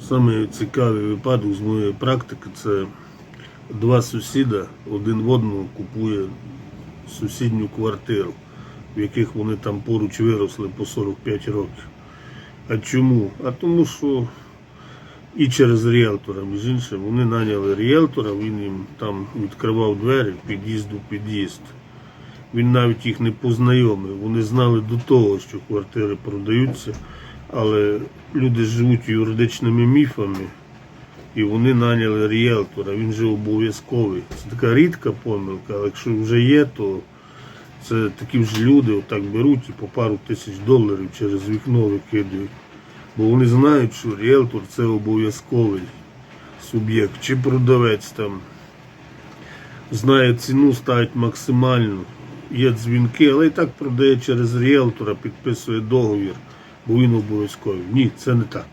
Саме цікавий випадок з моєї практики це два сусіда один в одного купує сусідню квартиру, в яких вони там поруч виросли по 45 років. А чому? А тому що і через ріелтора, між іншим, вони наняли ріелтора, він їм там відкривав двері під'їзд у під'їзд. Він навіть їх не познайомив. Вони знали до того, що квартири продаються, але люди живуть юридичними міфами, і вони наняли ріелтора. Він же обов'язковий. Це така рідка помилка, але якщо вже є, то це такі ж люди отак беруть і по пару тисяч доларів через вікно викидають. Бо вони знають, що ріелтор це обов'язковий суб'єкт, чи продавець там знає ціну, ставить максимальну. Є дзвінки, але і так продає через ріелтора, підписує договір, бо обов'язково. Ні, це не так.